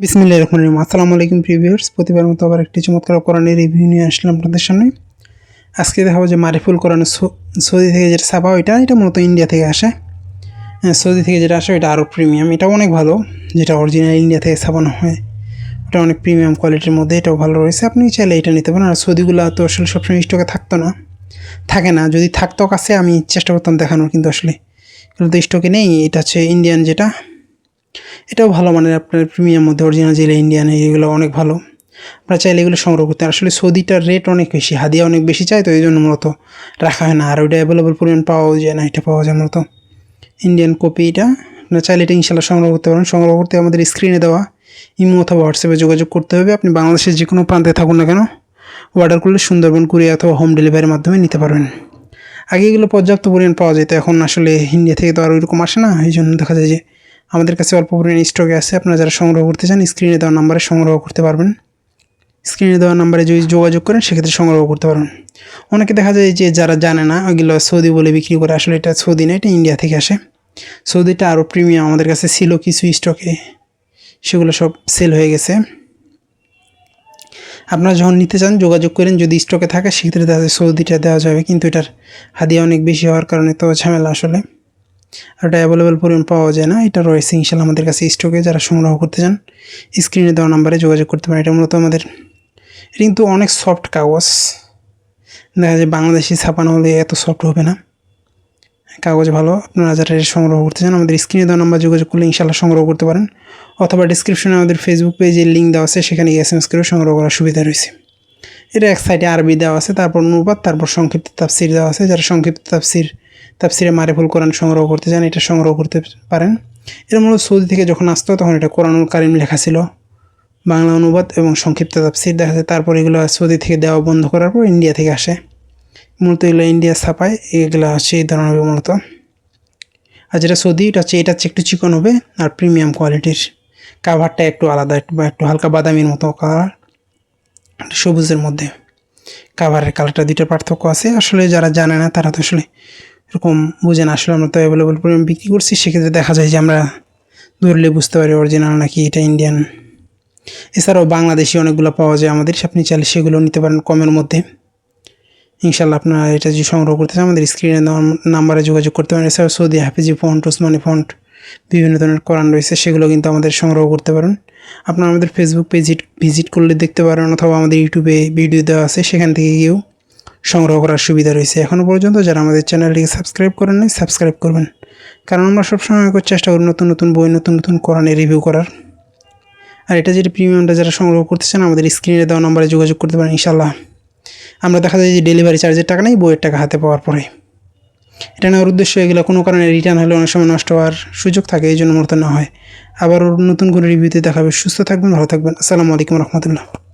বিসমিল্লাহির রহমানির রহিম। আসসালামু আলাইকুম প্রিভিউয়ার্স প্রতিবার মতো আবার একটি চমৎকার কোরআনের রিভিউ নিয়ে আসলাম আপনাদের সামনে। আজকে দেখাবো যে মারিফুল কোরআনের সৌ- সৌদি থেকে যেটা ছাপা ওইটা এটা মূলত ইন্ডিয়া থেকে আসে। হ্যাঁ, সৌদি থেকে যেটা আসে ওইটা আরও প্রিমিয়াম এটা অনেক ভালো যেটা অরিজিনাল ইন্ডিয়া থেকে ছাপানো হয়। ওটা অনেক প্রিমিয়াম কোয়ালিটির মধ্যে এটাও ভালো রয়েছে। আপনি চাইলে এটা নিতে পারেন। আর সৌদিগুলো তো আসলে সবসময় স্টকে থাকতো না। থাকে না। যদি থাকতো কাছে আমি চেষ্টা করতাম দেখানোর কিন্তু আসলে এগুলো তো স্টকে নেই। এটা হচ্ছে ইন্ডিয়ান যেটা। এটাও ভালো মানের আপনার প্রিমিয়াম মধ্যে অরিজিনাল যেগুলো ইন্ডিয়ান এগুলো অনেক ভালো। আপনারা চাইলে এগুলো সংগ্রহ করতে আসলে সৌদিটার রেট অনেক বেশি, হাদিয়া অনেক বেশি চায়, তো এই জন্য মূলত রাখা হয় না। আর ওইটা অ্যাভেলেবল পরিমাণ পাওয়াও যায় না, এটা পাওয়া যায় মূলত। ইন্ডিয়ান কপি এটা, আপনারা চাইলে এটা ইনশাল্লাহ সংগ্রহ করতে পারেন। সংগ্রহ করতে আমাদের স্ক্রিনে দেওয়া ইমো অথবা হোয়াটসঅ্যাপে যোগাযোগ করতে হবে। আপনি বাংলাদেশের যে কোনো প্রান্তে থাকুন না কেন অর্ডার করলে সুন্দরবন, কুরিয়া অথবা হোম ডেলিভারির মাধ্যমে নিতে পারবেন। আগে এগুলো পর্যাপ্ত পরিমাণ পাওয়া যেত, এখন আসলে ইন্ডিয়া থেকে তো আর ওইরকম আসে না এই জন্য দেখা যায় যে আমাদের কাছে অল্প পরিমাণ স্টকে আছে। আপনারা যারা সংগ্রহ করতে চান স্ক্রিনে দেওয়া নাম্বারে সংগ্রহ করতে পারবেন। স্ক্রিনে দেওয়া নাম্বারে যদি যোগাযোগ করেন, সেক্ষেত্রে সংগ্রহ করতে পারবেন। অনেকে দেখা যায় যে যারা জানে না ওইগুলো সৌদি বলে বিক্রি করে, আসলে এটা সৌদি না, এটা ইন্ডিয়া থেকে আসে। সৌদিটা আরও প্রিমিয়াম আমাদের কাছে ছিল কিছু স্টকে সেগুলো সব সেল হয়ে গেছে। আপনারা যখন নিতে চান, যোগাযোগ করেন, যদি স্টকে থাকে, সেক্ষেত্রে যায় সৌদিটা দেওয়া যাবে। কিন্তু এটার হাদিয়া অনেক বেশি হওয়ার কারণে তো ঝামেলা আসলে। এটা অ্যাভেলেবেল পরিমাণ পাওয়া যায় না। এটা রয়েছে ইনশাল্লাহ আমাদের কাছে স্টকে যারা সংগ্রহ করতে চান স্ক্রিনে দেওয়া নাম্বারে যোগাযোগ করতে পারেন। এটা মূলত আমাদের, এটা কিন্তু অনেক সফট কাগজ। দেখা যায় বাংলাদেশি ছাপানো হলে এত সফট হবে না। কাগজ ভালো, আপনারা যারা সংগ্রহ করতে চান, আমাদের স্ক্রিনে দেওয়া নাম্বার যোগাযোগ করলে ইনশাল্লাহ সংগ্রহ করতে পারেন। অথবা ডিসক্রিপশনে আমাদের ফেসবুক পেজের লিঙ্ক দেওয়া আছে, সেখানে এস এম এস করে সংগ্রহ করার সুবিধা রয়েছে। এটা এক সাইডে আরবি দেওয়া আছে, তারপর অনুবাদ, তারপর সংক্ষিপ্ত তাফসির দেওয়া আছে। যারা সংক্ষিপ্ত তাফসির তাফসিরে মারেফুল কোরআন সংগ্রহ করতে চান, এটা সংগ্রহ করতে পারেন। এর মূলত সৌদি থেকে যখন আসতো, তখন এটা কোরআনুল কারিম লেখা ছিল। বাংলা অনুবাদ এবং সংক্ষিপ্ত তাফসির দেখা যায় তারপর এগুলো সৌদি থেকে দেওয়া বন্ধ করার পর ইন্ডিয়া থেকে আসে। মূলত এগুলো ইন্ডিয়া ছাপায়, এগুলো হচ্ছে এই ধরনের মূলত। আর যেটা সৌদি, এটা হচ্ছে এটা হচ্ছে একটু চিকন হবে, আর প্রিমিয়াম কোয়ালিটির। কাভারটা একটু আলাদা, একটু একটু হালকা বাদামির মতো কালার সবুজের মধ্যে। কাভারের কালারটা দুইটার পার্থক্য আছে। আসলে যারা জানে না, তারা তো আসলে এরকম বুঝে না, আসলে আমরা তো অ্যাভেলেবল পরিমাণ বিক্রি করছি, সেক্ষেত্রে দেখা যায় যে আমরা ধরলে বুঝতে পারি অরিজিনাল নাকি এটা ইন্ডিয়ান এছাড়াও বাংলাদেশি অনেকগুলো পাওয়া যায় আমাদের আপনি চাইলে সেগুলো নিতে পারেন কমের মধ্যে। ইনশাল্লাহ আপনারা এটা যদি সংগ্রহ করতে চান, আমাদের স্ক্রিনে নাম্বারে যোগাযোগ করতে পারেন। এছাড়াও সৌদি হাফিজি ফন্ট ওসমানি ফন্ট বিভিন্ন ধরনের কোরআন রয়েছে, সেগুলো কিন্তু আমাদের সংগ্রহ করতে পারেন। আপনারা আমাদের ফেসবুক পেজ ভিজিট করলে দেখতে পারেন, অথবা আমাদের ইউটিউবে ভিডিও দেওয়া আছে, সেখান থেকে গিয়েও সংগ্রহ করার সুবিধা রয়েছে। এখনও পর্যন্ত যারা আমাদের চ্যানেলটিকে সাবস্ক্রাইব করেন নাই, সাবস্ক্রাইব করবেন। কারণ আমরা সবসময় চেষ্টা করি নতুন নতুন বই, নতুন নতুন কোরআনের রিভিউ করার। আর এটা যেটা প্রিমিয়ামটা যারা সংগ্রহ করতে চান, আমাদের স্ক্রিনে দেওয়া নম্বরে যোগাযোগ করতে পারেন ইনশাল্লাহ আমরা দেখা যায় যে ডেলিভারি চার্জের টাকা নেই, বইয়ের টাকা হাতে পাওয়ার পরে। এটা নেওয়ার উদ্দেশ্য এগুলো কোনো কারণে রিটার্ন হলে অনেক সময় নষ্ট হওয়ার সুযোগ থাকে, এই জন্য মূলত না হয়। আবার নতুন করে রিভিউতে দেখাবে। সুস্থ থাকবেন, ভালো থাকবেন। আসসালামু আলাইকুম রহমতুল্লাহ।